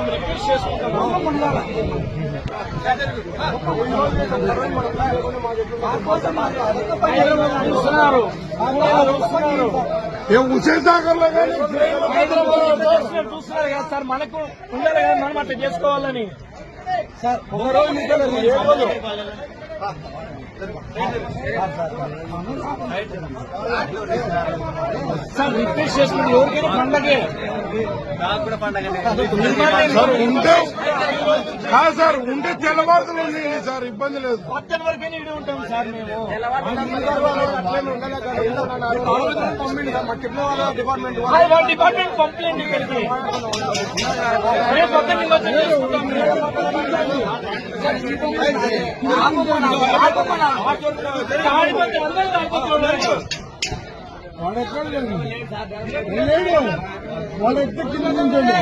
మేము రిక్వెస్ట్ చేసుకుంటాము చూస్తున్నారు చూస్తున్నారు ఏం హుసేన్ సాగర్లో కానీ హైదరాబాద్ చూస్తున్నారు చూస్తున్నారు కదా సార్ మనకు ఉండాలి కదా మనం అట్లా చేసుకోవాలని. సార్ ఒక రోజు మీకు ఏ రోజు? సార్ రిక్వెస్ట్ చేస్తున్నాడు ఎవరికైనా పండగే. సార్ ఉంటే కాదు సార్ ఉంటే సార్ ఇబ్బంది లేదు. పద్దెనిమిది వరకైనా ఇడి ఉంటాం సార్ మేము. డిపార్ట్మెంట్ అది వాళ్ళ డిపార్ట్మెంట్ ఇక్కడికి. రేపు ఆడిపోతే అందరూ ఆడిపోతున్నారు വടക്കല്ലേ വടക്കത്തിൽ നിന്നുണ്ടല്ലോ